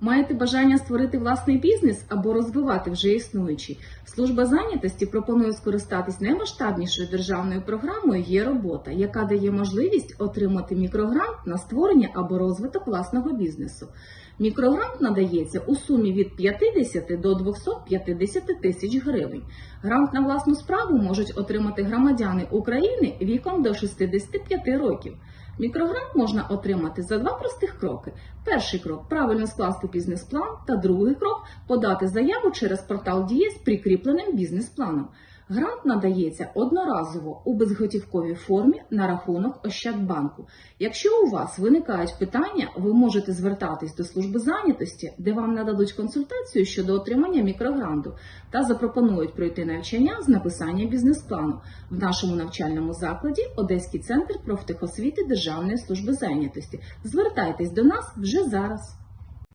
Маєте бажання створити власний бізнес або розвивати вже існуючий? Служба зайнятості пропонує скористатись наймасштабнішою державною програмою Є робота, яка дає можливість отримати мікрогрант на створення або розвиток власного бізнесу. Мікрогрант надається у сумі від 50 до 250 тисяч гривень. Грант на власну справу можуть отримати громадяни України віком до 65 років. Мікрогрант можна отримати за два простих кроки. Перший крок правильно скласти бізнес-план, та другий крок подати заяву через портал Дія з прикріпленим бізнес-планом. Грант надається одноразово у безготівковій формі на рахунок Ощадбанку. Якщо у вас виникають питання, ви можете звертатись до служби зайнятості, де вам нададуть консультацію щодо отримання мікрогранту та запропонують пройти навчання з написання бізнес-плану в нашому навчальному закладі Одеський центр профтехосвіти Державної служби зайнятості. Звертайтесь до нас вже зараз.